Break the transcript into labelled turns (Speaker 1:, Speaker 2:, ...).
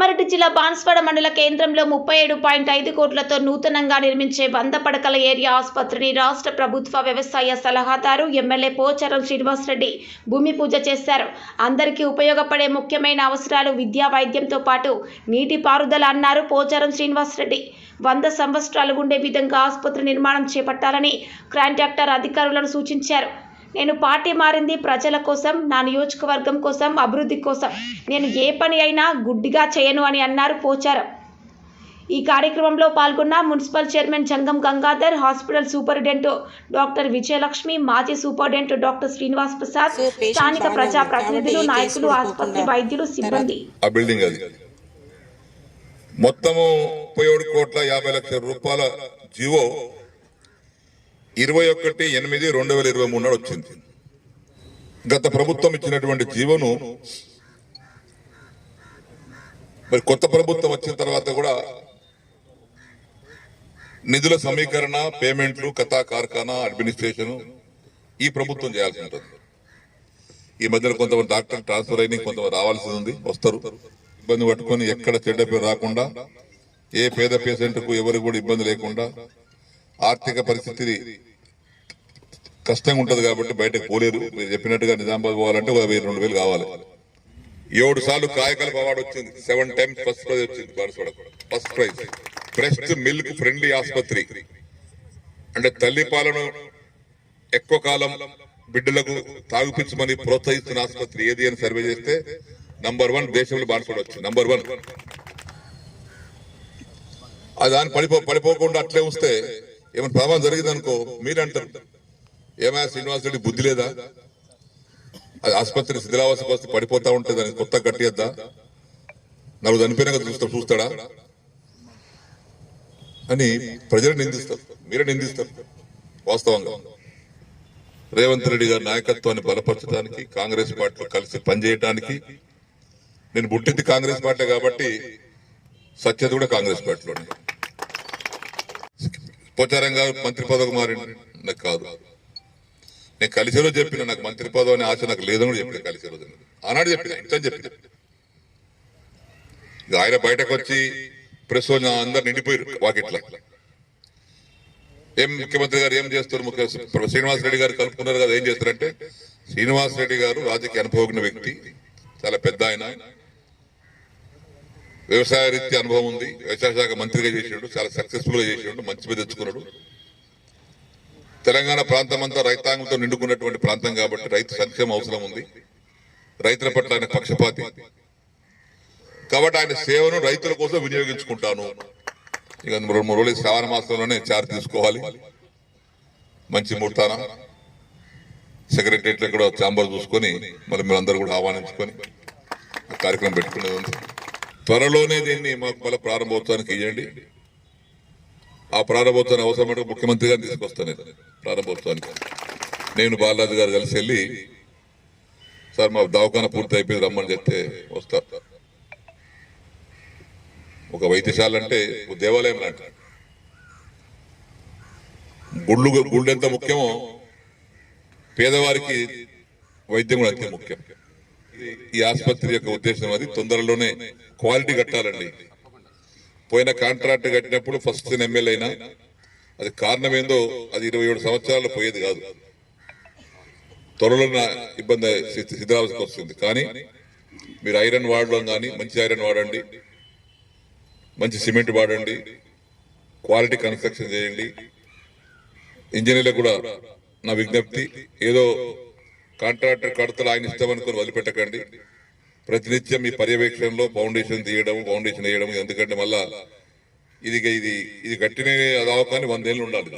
Speaker 1: కామారెడ్డి జిల్లా బాన్స్వాడ మండల కేంద్రంలో ముప్పై ఏడు పాయింట్ ఐదు కోట్లతో నూతనంగా నిర్మించే వంద పడకల ఏరియా ఆసుపత్రిని రాష్ట్ర ప్రభుత్వ వ్యవసాయ సలహాదారు ఎమ్మెల్యే పోచారం శ్రీనివాసరెడ్డి భూమి పూజ చేశారు. అందరికీ ఉపయోగపడే ముఖ్యమైన అవసరాలు విద్యా వైద్యంతో పాటు నీటి పారుదల అన్నారు పోచారం శ్రీనివాసరెడ్డి. వంద సంవత్సరాలు ఉండే విధంగా ఆసుపత్రి నిర్మాణం చేపట్టాలని కాంట్రాక్టర్ అధికారులను సూచించారు. నేను పార్టీ మారింది ప్రజల కోసం నా నియోజకవర్గం కోసం అభివృద్ధి కోసం. నేను ఏ పని అయినా గుడ్డిగా చేయను అని అన్నారు పోచారం. ఈ కార్యక్రమంలో పాల్గొన్న municipal chairman Jangam Gangadhar hospital superintendent doctor Vijayalakshmi మాజీ సూపరింటెండెంట్ డాక్టర్ శ్రీనివాస్ ప్రసాద్ స్థానిక ప్రజా ప్రతినిధులు నాయకులు ఆసుపత్రి. వైద్యులు సిబ్బంది.
Speaker 2: మొత్తము ముప్పై ఏడు కోట్ల యాభై లక్షల రూపాయల జీవో ఇరవై ఒకటి ఎనిమిది రెండు వేల ఇరవై మూడు నాడు వచ్చింది. గత ప్రభుత్వం ఇచ్చినటువంటి జీవోను మరి కొత్త ప్రభుత్వం వచ్చిన తర్వాత కూడా నిధుల సమీకరణ పేమెంట్లు కథా కార్ఖానా అడ్మినిస్ట్రేషన్ ఈ ప్రభుత్వం చేయాల్సి ఉంటుంది. ఈ మధ్యన కొంతమంది డాక్టర్ ట్రాన్స్ఫర్ అయిన కొంతమంది రావాల్సి ఉంది వస్తారు. ఇబ్బంది పట్టుకొని ఎక్కడ చెడ్డ పేరు రాకుండా ఏ పేద పేషెంట్కు ఎవరు ఎవరికి కూడా ఇబ్బంది లేకుండా ఆర్థిక పరిస్థితి కష్టంగా ఉంటుంది కాబట్టి బయటకు పోలేరు. మీరు చెప్పినట్టుగా నిజామాబాద్ పోవాలంటే ఒక వెయ్యి రెండు వేలు కావాలి. ఏడు సార్లు కాయకల్ప అవార్డు వచ్చింది. సెవెన్ టైమ్స్ ఫస్ట్ ప్రైజ్ వచ్చింది Banswada first prize. Breast milk friendly ఆసుపత్రి. అంటే తల్లి పాలను ఎక్కువ కాలం బిడ్డలకు తాగుపించమని ప్రోత్సహిస్తున్న ఆసుపత్రి ఏది అని సర్వే చేస్తే నంబర్ వన్ దేశంలో బాన్స్వాడ నంబర్ వన్ అది దాన్ని పడిపో పడిపోకుండా అట్లే ఉంచితే ఏమైనా ప్రమాదం జరిగింది అనుకో మీరంటారు. ఏమైనా శ్రీనివాసుడి బుద్ధి లేదా? అది ఆసుపత్రి శిథిలావాస వస్తే పడిపోతా ఉంటే దానికి కొత్త కట్టేద్దా నలుగు చనిపోయినాక చూస్తా చూస్తాడా? అని ప్రజలు నిందిస్తారు. మీరే నిందిస్తారు వాస్తవంగా. రేవంత్ రెడ్డి గారి నాయకత్వాన్ని బలపరచడానికి కాంగ్రెస్ పార్టీలో కలిసి పనిచేయడానికి నేను పుట్టింది కాంగ్రెస్ పార్టీ కాబట్టి సత్యత కూడా కాంగ్రెస్ పార్టీలోనే. పోచారం గారు మంత్రి పదవి మారింది నాకు కాదు. నేను కలిసి రోజు చెప్పిన నాకు మంత్రి పదవి అనే ఆశ నాకు లేదని కూడా చెప్పిన కలిసి రోజు ఆనాడు చెప్పిన ఇంత చెప్పిన. ఇక ఆయన బయటకు వచ్చి ప్రెస్ అందరు నిండిపోయారు వాకిట్ల. ఏం ముఖ్యమంత్రి గారు ఏం చేస్తారు? ముఖ్యమంత్రి శ్రీనివాస్ రెడ్డి గారు కలుపుకున్నారు కదా ఏం చేస్తారంటే శ్రీనివాస్ రెడ్డి గారు రాజకీయ అనుభవజ్ఞ వ్యక్తి చాలా పెద్ద ఆయన. వ్యవసాయ రీత్యా అనుభవం ఉంది. వ్యవసాయ శాఖ మంత్రిగా చేసాడు చాలా సక్సెస్ఫుల్గా చేసాడు మంచి మీద తెచ్చుకున్నాడు. తెలంగాణ ప్రాంతం అంతా రైతాంగంతో నిండుకున్నటువంటి ప్రాంతం కాబట్టి రైతు సంక్షేమం అవసరం ఉంది. రైతుల పట్ల ఆయన పక్షపాతి. కాబట్టి ఆయన సేవను రైతుల కోసం వినియోగించుకుంటాను. ఇక రెండు మూడు రోజులు శ్రావణ మాసంలోనే చార్జ్ తీసుకోవాలి. మంచి ముహూర్తాన. సెక్రటరియట్లో కూడా చాంబర్ చూసుకొని మళ్ళీ మీరందరూ కూడా ఆహ్వానించుకొని కార్యక్రమం పెట్టుకునేది త్వరలోనే దీన్ని మాకు మళ్ళీ ప్రారంభోత్సవానికి ఇవ్వండి ఆ ప్రారంభోత్సవానికి అవసరమైన ముఖ్యమంత్రి గారిని తీసుకొస్తాను ప్రారంభోత్సవానికి. నేను బాలరాజు గారు కలిసి వెళ్ళి సార్ మా దవాఖాన పూర్తి అయిపోయింది రమ్మని చెప్తే వస్తా. ఒక వైద్యశాల అంటే ఒక దేవాలయం లాంటి గుళ్ళు గుళ్ళు ఎంత ముఖ్యమో పేదవారికి వైద్యం కూడా అంతే ముఖ్యం. ఈ ఆసుపత్రి యొక్క ఉద్దేశం అది. తొందరలోనే క్వాలిటీ కట్టాలండి. పోయిన కాంట్రాక్ట్ కట్టినప్పుడు ఫస్ట్ ఎమ్మెల్యే అయినా అది కారణం ఏందో అది ఇరవై ఏడు సంవత్సరాలు పోయేది కాదు. త్వరలో ఇబ్బంది స్థితి- వస్తుంది. కానీ మీరు ఐరన్ వాడడం కానీ మంచి ఐరన్ వాడండి. మంచి సిమెంట్ వాడండి. క్వాలిటీ కన్స్ట్రక్షన్ చేయండి. ఇంజనీర్లకు కూడా నా విజ్ఞప్తి ఏదో కాంట్రాక్టర్ కడతలు ఆయన ఇష్టం అనుకుని వదిలిపెట్టకండి. ప్రతినిత్యం మీ పర్యవేక్షణలో ఫౌండేషన్ తీయడం ఫౌండేషన్ వేయడం ఎందుకంటే మళ్ళా ఇది ఇది ఇది కట్టిన దవాఖాని వందేళ్ళు ఉండాలి.